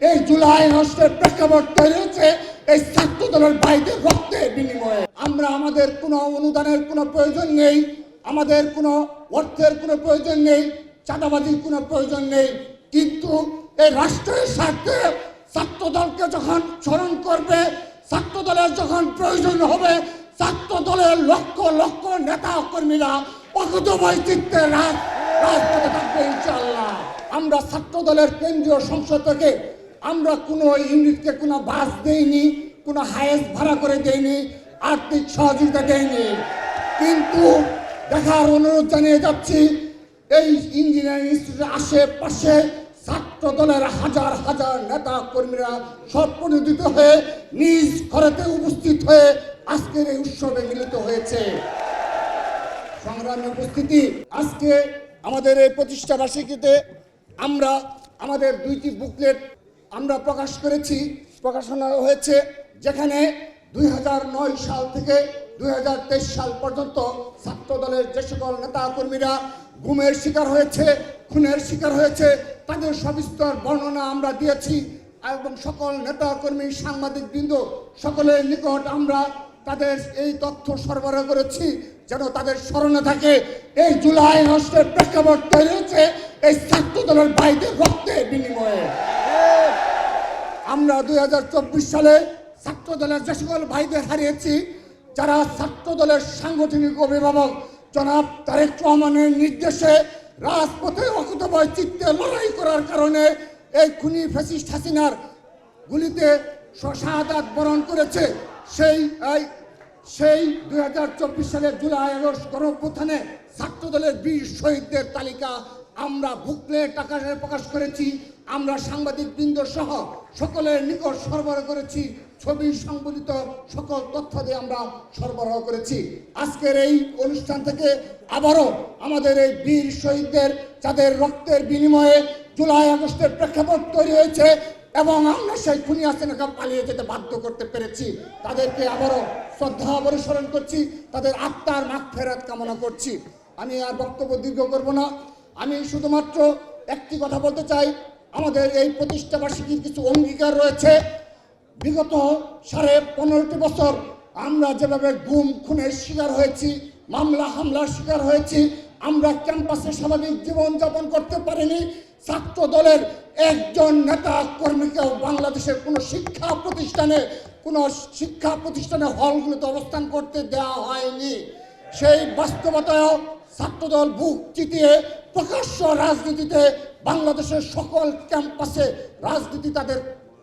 এই জুলাই নষ্টের প্রেক্ষাপট তৈরি হচ্ছে এই ছাত্র দলের বাইরে রক্তের বিনিময়ে। আমরা আমাদের কোনো অনুদানের কোনো প্রয়োজন নেই, আমাদের কোনো অর্থের কোনো প্রয়োজন নেই, চাঁদাবাজির কোনো প্রয়োজন নেই। কিন্তু এই রাষ্ট্রের স্বার্থে ছাত্র দলকে যখন স্মরণ করবে ছাত্র দলের যখন প্রয়োজন হবে ছাত্র দলের লক্ষ লক্ষ নেতা কর্মীরা অকুতভয় চিত্তে রাজ থাকবে ইনশাল্লাহ আমরা ছাত্র দলের কেন্দ্রীয় সংসদ থেকে আমরা কোনো ইউনিটকে কোনো বাস দেইনি, কোনো হায়েস ভাড়া করে দেইনি, আর্থিক সহযোগিতা দেইনি। কিন্তু দেখার অনুরোধ জানিয়ে যাচ্ছি, এই ইঞ্জিনিয়ারিং ইনস্টিটিউটের আশেপাশে ছাত্র দলের হাজার হাজার নেতা কর্মীরা স্বপ্রণোদিত হয়ে নিজ ঘরেতে উপস্থিত হয়ে আজকের এই উৎসবে মিলিত হয়েছে। সংগ্রামী উপস্থিতি, আজকে আমাদের এই প্রতিষ্ঠা বার্ষিকীতে আমরা আমাদের দুইটি বুকলেট আমরা প্রকাশ করেছি, প্রকাশনা হয়েছে যেখানে দুই হাজার নয় সাল থেকে দুই হাজার তেইশ সাল পর্যন্ত ছাত্র দলের যে সকল নেতা কর্মীরা গুমের শিকার হয়েছে, খুনের শিকার হয়েছে, তাদের সবিস্তর বর্ণনা আমরা দিয়েছি এবং সকল নেতা কর্মী সাংবাদিক বৃন্দ সকলের নিকট আমরা তাদের এই তথ্য সরবরাহ করেছি যেন তাদের স্মরণে থাকে। এই জুলাই নষ্টের প্রেক্ষাপট তৈরি হয়েছে এই ছাত্র দলের ভাইদের রক্তের বিনিময়ে। আমরা দু হাজার চব্বিশ সালে ছাত্র দলের যে সকল ভাইদের হারিয়েছি, যারা ছাত্র দলের সাংগঠনিক অভিভাবক জনাব তারেক রহমানের নির্দেশে রাজপথে অকুতভয় চিত্তে লড়াই করার কারণে এই খুনি ফ্যাসিস্ট হাসিনার গুলিতে শাহাদাত বরণ করেছে। সেই সেই দুই হাজার চব্বিশ সালের জুলাই আগস্ট গণঅভ্যুত্থানে ছাত্র দলের বীর শহীদদের তালিকা আমরা বুকলেট আকারে প্রকাশ করেছি, আমরা সাংবাদিক বৃন্দ সহ সকলের নিকট সরবরাহ করেছি, ছবি সংবলিত সকল তথ্য দিয়ে আমরা সরবরাহ করেছি। আজকের এই অনুষ্ঠান থেকে আবারও আমাদের এই বীর শহীদদের, যাদের রক্তের বিনিময়ে জুলাই আগস্টের প্রেক্ষাপট তৈরি হয়েছে এবং আমরা সেই খুনি হাসিনাকে পালিয়ে যেতে বাধ্য করতে পেরেছি, তাদেরকে আবারও শ্রদ্ধা অবসরণ করছি, তাদের আত্মার মাগ ফেরাত কামনা করছি। আমি আর বক্তব্য দীর্ঘ করব না। আমি শুধুমাত্র একটি কথা বলতে চাই। আমাদের এই প্রতিষ্ঠা বার্ষিকীর কিছু অঙ্গীকার রয়েছে। বিগত সাড়ে পনেরোটি বছর আমরা যেভাবে গুম, খুনের শিকার হয়েছি, মামলা, হামলার শিকার হয়েছি, আমরা ক্যাম্পাসে স্বাভাবিক জীবনযাপন করতে পারিনি। ছাত্র দলের একজন নেতা কর্মীকেও বাংলাদেশের কোনো শিক্ষা প্রতিষ্ঠানে, কোনো শিক্ষা প্রতিষ্ঠানে হলগুলোতে অবস্থান করতে দেওয়া হয়নি। সেই বাস্তবতায়ও ছাত্রদল বুক চিতিয়ে প্রকাশ্য রাজনীতিতে বাংলাদেশের সকল ক্যাম্পাসে রাজনীতি তাদের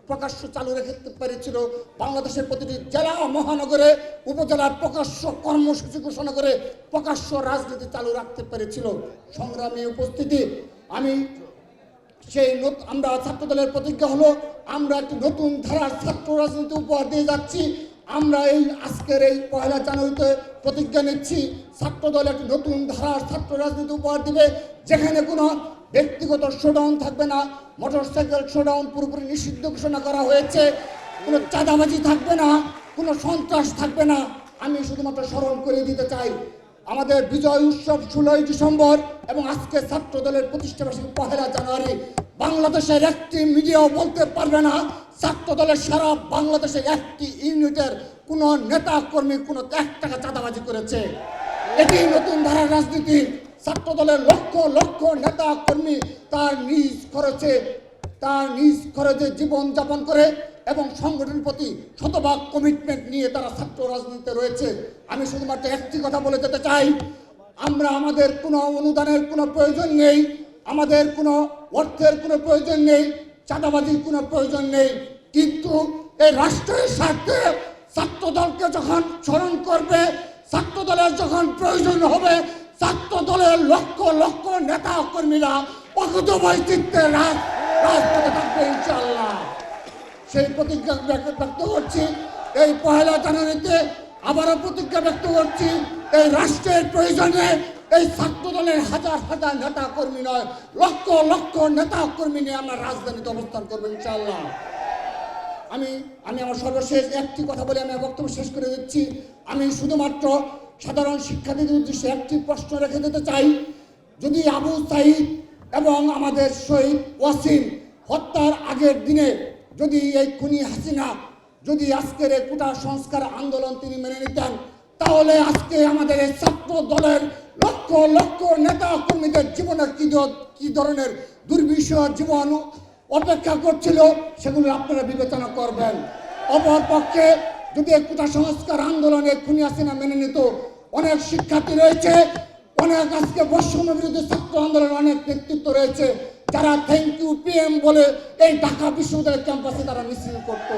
প্রকাশ্য চালু রেখে পেরেছিল। বাংলাদেশের প্রতিটি জেলা মহানগরে, উপজেলার প্রকাশ্য কর্মসূচি ঘোষণা করে প্রকাশ্য রাজনীতি চালু রাখতে পেরেছিল। সংগ্রামী উপস্থিতি, আমি সেই আমরা ছাত্রদলের প্রতিজ্ঞা হলো, আমরা একটি নতুন ধারার ছাত্র রাজনীতি উপহার দিয়ে যাচ্ছি। আমরা এই আজকের এই পয়লা জানুয়ারিতে প্রতিজ্ঞা নিচ্ছি, ছাত্রদল একটি নতুন ধারার ছাত্র রাজনীতি উপহার দিবে, যেখানে কোনো ব্যক্তিগত শোডাউন থাকবে না মোটরসাইকেল শোডাউন পুরোপুরি নিষিদ্ধ ঘোষণা করা হয়েছে, কোনো চাঁদাবাজি থাকবে না, কোনো সন্ত্রাস থাকবে না। আমি শুধুমাত্র স্মরণ করে দিতে চাই, আমাদের বিজয় উৎসব ষোলোই ডিসেম্বর এবং আজকে ছাত্র দলের প্রতিষ্ঠা বার্ষিকী পহেলা জানুয়ারি, বাংলাদেশের একটি মিডিয়াও বলতে পারবে না ছাত্র দলের সারা বাংলাদেশে একটি ইউনিটের কোনো নেতা কর্মী কোনো এক টাকা চাঁদাবাজি করেছে। এটি নতুন ধারার রাজনীতি। ছাত্র দলের লক্ষ লক্ষ নেতা কর্মী তার নিজ খরচে, তার নিজ খরচে জীবন যাপন করে এবং সংগঠনের প্রতি শতভাগ কমিটমেন্ট নিয়ে তারা ছাত্র রাজনীতিতে রয়েছে। আমি শুধুমাত্র একটি কথা বলে যেতে চাই। আমরা আমাদের কোনো অনুদানের কোনো প্রয়োজন নেই। আমাদের কোনো অর্থের কোনো প্রয়োজন নেই। চাঁদাবাজির কোনো প্রয়োজন নেই। কিন্তু এই রাষ্ট্রের স্বার্থে ছাত্র দলকে যখন স্মরণ করবে ছাত্র দলের যখন প্রয়োজন হবে ছাত্র দলের লক্ষ লক্ষ নেতা কর্মীরা অকুতভয় চিত্তে রাজ রাজপথে থাকবে ইনশাল্লাহ সেই প্রতিজ্ঞা ব্যক্ত ব্যক্ত করছি। এই পহেলা জানুয়ারিতে আবারও প্রতিজ্ঞা ব্যক্ত করছি। এই রাষ্ট্রের প্রয়োজনে এই ছাত্র দলের হাজার হাজার নেতা কর্মী নয়, লক্ষ লক্ষ নেতা কর্মী নিয়ে আমরা রাজধানীতে অবস্থান করব ইনশাল্লাহ আমি আমি আমার সর্বশেষ একটি কথা বলে আমি বক্তব্য শেষ করে দিচ্ছি। আমি শুধুমাত্র সাধারণ শিক্ষার্থীদের উদ্দেশ্যে একটি প্রশ্ন রেখে দিতে চাই। যদি আবু সাইদ এবং আমাদের শহীদ ওয়াসিম হত্যার আগের দিনে যদি এই খুনি হাসিনা, যদি আজকের এই কোটা সংস্কার আন্দোলন তিনি মেনে নিতেন তাহলে আজকে আমাদের এই ছাত্র দলের লক্ষ লক্ষ নেতা কর্মীদের জীবনে কি কি ধরনের দুর্বিষহ জীবন অপেক্ষা করছিল, সেগুলো আপনারা বিবেচনা করবেন। অপরপক্ষে যদি কোটা সংস্কার আন্দোলনে খুনি হাসিনা মেনে নিত, অনেক শিক্ষার্থী রয়েছে, অনেক আজকে বৈষম্য বিরোধী ছাত্র আন্দোলনের অনেক নেতৃত্ব রয়েছে, যারা থ্যাংক ইউ পিএম বলে এই ঢাকা বিশ্ববিদ্যালয়ের ক্যাম্পাসে তারা মিছিল করতো।